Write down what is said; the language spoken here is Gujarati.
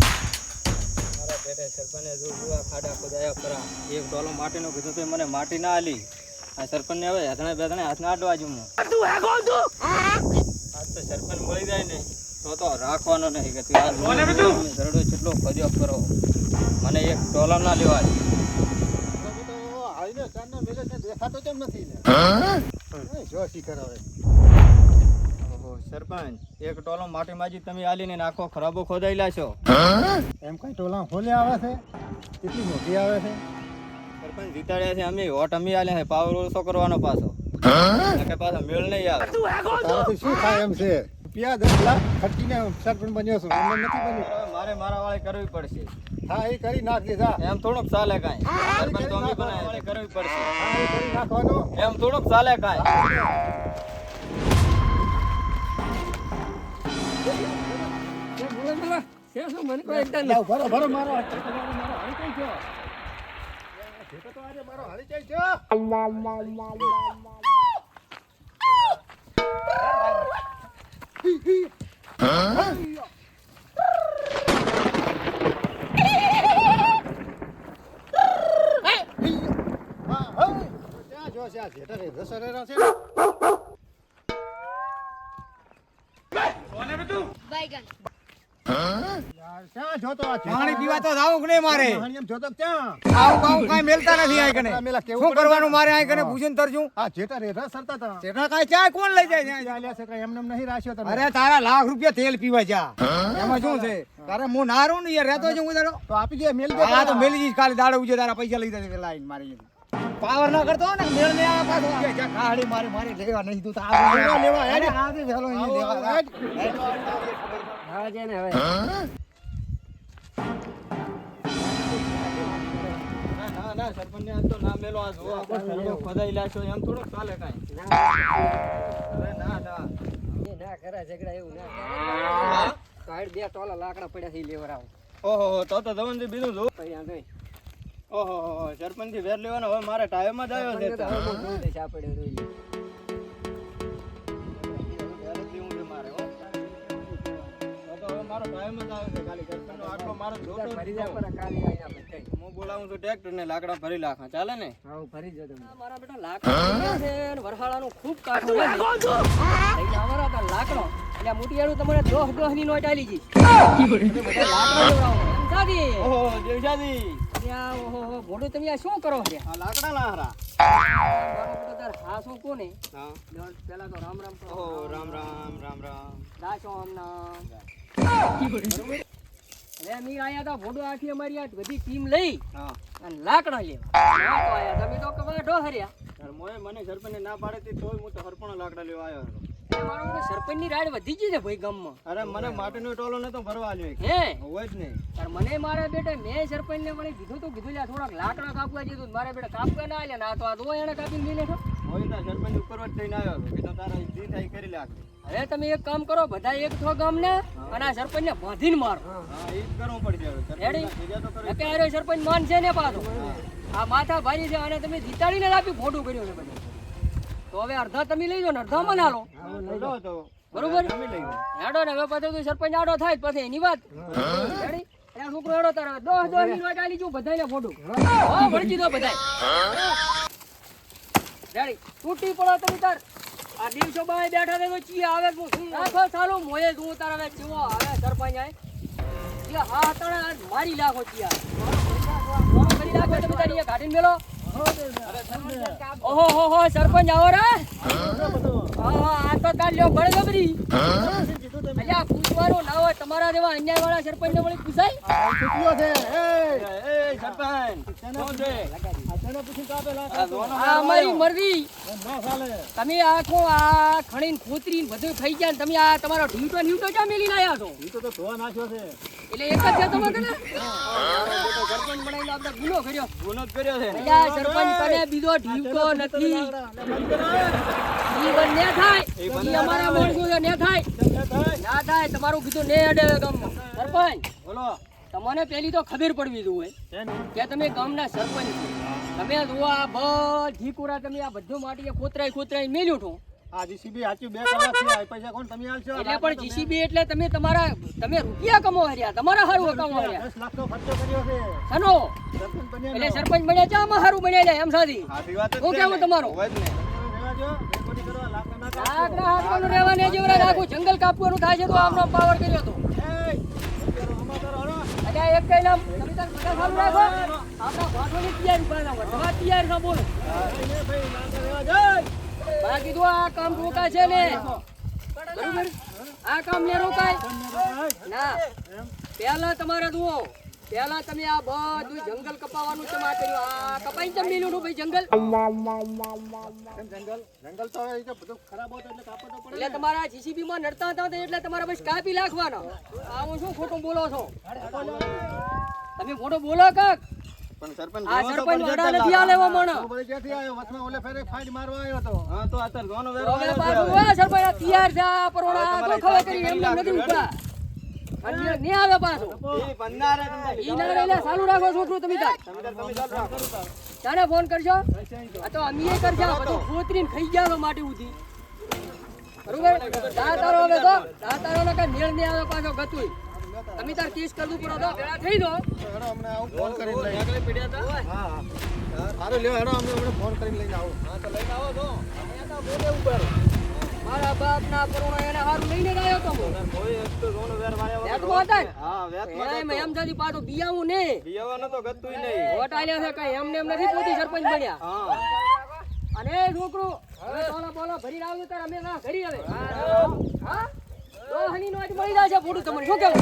મારા પેટે સરપંચે જો જુआ ખાડા ખોદાયા ખરા. એક ડોલો માટીનો કીધું તો મને માટી ના આલી. આ સરપંચને હવે હાથણે બેથણે હાથ ના અડવા જું આજ તો સરપંચ મળી જાય ને તો તો રાખવાનો નહીં કે ધરડો કેટલો ખોદ્યો કરો મને એક ડોલો ના લેવા દે. ઓહો, સરપંચ એક ટોલો માટી માજી તમે આલીને નાખો ખરાબો ખોદાઈ લાશો એમ કઈ ટોલા ખોલે આવે છે? કેટલી મોટી આવે છે? સરપંચ જીતાડ્યા છે અમે વોટ અમે આલે છે પાવર ઓછો કરવાનો પાછો. પાછો મેળ નહીં આવે. તારાથી શું થાય એમ છે? પિયા દસ લાખ ખર્ચીને સરપંચ બન્યો છું એમ નથી બન્યો. હવે મારે મારા વાળે કરવી પડશે. હા એ કરી નાખ દીધા એમ થોડુંક ચાલે કાંઈ. સરપંચ તો અમે બનાવી કરવી પડશે. હા એ કરી નાખવાનું. એમ થોડુંક ચાલે કાંઈ. લાવ, ભરો ભરો મારો મારો હાલી કઈ ગયો? ઠેકો તો આજે મારો હાલી કઈ ગયો? હા, હા. પાણી પીવા તો કે નહીં મારે? આવું કાંઈ મેલતા નથી આ કને. કેવું શું કરવાનું મારે આ કને? હા. તરજું. આ સરતા કાંઈ ચા કોણ લઈ જાય ચાલ્યા છે કાંઈ એમને એમ નહીં રાખ્યો તમે. અરે તારા લાખ રૂપિયા તેલ પીવા જા. એમાં શું છે? તારે હું ના રહું ને યાર રહેતો છું હું તારો? તો આપી દે મેલ દે હા તો મેલી જઈશ ખાલી દાડે ઉજે તારા પૈસા લઈ જશે લાઈન મારી પાવર ના કરતો ને મેળ ને આ પાછો. કે જા ખાડી મારે મારે લેવા નહીં તું તો આ લેવા, લેવા, હેડ. અરે આવજે વહેલો અહીંયા આવો, લેવા હેડ. છે ને હવે લાકડા પડ્યા છે લેવરાવ ઓહો તો તો જવનજી બીજું જોવું અહીંયા ગઈ ઓહો સરપંચથી વેર લેવાનો હવે મારે ટાઈમ જ આવ્યો છે મારો ટાઈમ જ આવ્યો છે ખાલી સરપંચનો આટલો મારો જોતો જ જા પર કાલે આવીને બધાય. હું બોલાવું છું ટ્રેક્ટર ને લાકડા ભરી લાખા ચાલે ને? જો તમે. મારા બેટા લાકડા છે ને વરસાળાનું ખૂબ કાઠું છે. એટલે અમારા તો લાકડો. એટલે મોટીયાળું તમને દોહ દોહની નોટ આલી ગઈ. લાકડો સાદી. ઓહો આ ઓહો ભોળું તમે આ શું કરો છે આ લાકડા ના હારા. મારો બેટો તાર હાસું કોને? હા. પેલા તો રામ રામ કરો. રામ રામ રામ રામ. દાસો. બરોબર? હવે અમે આયા તા ભોડો આખી અમારી આ બધી ટીમ લઈ હા. અને લાકડા લેવા. આયા તમે તો કવાઢો હર્યા. તાર મોએ મને સરપંચ ના પાડે તે તોય હું તો હરપણો લાકડા લેવા આવ્યો હતો. એ મારો રાડ વધી ગઈ છે ભાઈ ગામમાં. અરે મને માટીનો ટોલો નતો ભરવા આલ્યો હે? હોય જ નહીં. તાર મને મારા બેટા મેં સરપંચને મને કીધું તું કીધું લ્યા થોડાક લાકડા કાપવા દીધું મારા બેટા કાપવા ના આલ્યા ના તો આ એને કાપીને લઈ લેશો હોય તો સરપંચ ઉપર જ થઈને આવ્યો કીધું તારા જી થાય કરી લે આખી. હવે તમે એક કામ કરો બધા એક થો ગામના અને આ સરપંચને બાંધીને મારો. હા એ જ કરવું પડશે રેડી? નકે આર્યો સરપંચ માન છે ને પાછો. આ માથા ભારી છે અને તમે જીતાડીને જ આપી ફોટો કર્યું છે બધું. તો હવે અડધા તમે લઈ જાઓ ને અડધા મને હાલો બરોબર? લો હેડો ને હવે પછી તું સરપંચ આડો થાય પછી એની વાત. છોકરો હેડો તારે. હવે દોહ દોહની વાત આલી છું બધાને ફોટો. હો? દો બધા રેડી? તૂટી પડો તમે તાર. આ દિવસો બાય બેઠા છે ચી આવે નાખો ચાલો મોયે જુઓ તાર હવે ચીવો આવે સરપંચ આય. હા તણે મારી લાખો ચી આ. મોણો કરી નાખો તમે તારી કાઢીને મેલો. ઓહો હો હો સરપંચ આવો રે. આ તો કાઢ લ્યો બળજબરી અલ્યા પૂછવાનું ના હોય તમારા જેવા અન્યાય વાળા સરપંચ ને વળી પૂછાય છૂટ્યો છે એ એ એ સરપંચ શું છે આ તેને પૂછી કાપે લાખ આ જોવાનો આ અમારી તમે આખો આ ખણી ખોતરી બધું ખાઈ ગયા ને તમે આ તમારો ઢીંટો ન્યૂટો ક્યાં મેલીને આવ્યા છો? તો ધોવા નાખ્યો છે. એટલે એક જ છે તમારે ને? સરપંચ બનાવીને આપણે ગુનો કર્યો. ગુનો જ કર્યો છે. અલ્યા સરપંચ કને બીજો ઢીવટો નથી. ઈ બંધ ને થાય. ઈ અમારા માણસો ને થાય. ના થાય તમારું કીધું ને અડે સરપંચ. બોલો. તમને પેલી તો ખબર પડવી જોઈએ કે તમે ગામના સરપંચ છો. તમે જુઓ આ બધી કુરા તમે આ બધું માટી ખોતરાઈ ખોતરાઈ મેલ્યું છો આ જીસીબી સાચું બે કલાક થયા. પૈસા કોણ તમે આલશો એટલે પણ જીસીબી એટલે તમે તમારા તમે રૂપિયા કમો હર્યા તમારા હારું કમો હર્યા દસ લાખનો ખર્ચો કર્યો છે. સનો એટલે સરપંચ બન્યા છે આમાં હારું બન્યા છે એમ. તમારું? જેવડા આખું જંગલ કાપવાનું થાય છે તો આમનો પાવર કર્યો તો. એય, અત્યારે આમાં કરો, એક કઈ નામ તમે તો આ કામ રોકા છે ને. આ કામ ને રોકાય? ના. પહેલા તમારે જુઓ પહેલા તમે આ બધું જંગલ કપાવાનું ચમા કર્યું આ કપાઈ ચમ મેલું નું ભાઈ જંગલ. જંગલ? જંગલ તો એ તો બધું ખરાબ હતું એટલે કાપવું તો પડે એટલે તમારા જીસીબી માં નડતા હતા એટલે તમારે બસ કાપી નાખવાનો. આ હું શું ખોટું બોલો છો? તમે ખોટું બોલો કાક? પણ સરપંચ આ સરપંચ નથી આલેવો લેવા મણ. તો ક્યાંથી આવ્યો? વચમાં ઓલે ફેરે ફાઈટ મારવા આવ્યો હતો હા તો વેરો હવે છે પાછું. આ સરપંચ તૈયાર છે આ પરોણા તો કરી નથી અને નહીં આવે પાછો. ઈ ના રહેલે ચાલુ રાખો છોકરું તમે તાર. તમે તાર તમે ચાલો રાખો. તારે ફોન કરજો. આ તો અમે કરજો બધું ખોતરીને ખાઈ ગયા છો માટી ઉધી બરોબર? દા તારો હવે તો દા તારો ને કઈ મેળ નહીં આવે પાછો ગતુંય. તમે તાર કેસ કરવું પડો તો થઈ દો તો હેડો આવું ફોન કરીને લઈ આગળ પડ્યા હતા? હા હા. સારું લ્યો હેડો અમે હમણાં ફોન કરીને લઈને આવું. હા તો લઈને આવો તો. મારા બાપ ના પરોણા એને હારું લઈને ગયો તો હું. કોઈ એક તો જોવાનો વેર ને? હા વેતમાં એમ એમ જલ્દી પાછું બિયાવું ને. બિયાવાનો તો ગતુંય નહીં. વોટ આલ્યા છે કઈ એમને એમ નથી પોતી સરપંચ બન્યા. હા. અને છોકરો હવે બોલો બોલો ભરી આવ્યું તાર અમે ના ઘરી હવે. હા તો હની નો આજ મળી જાય છે ફોટો તમને શું કેવું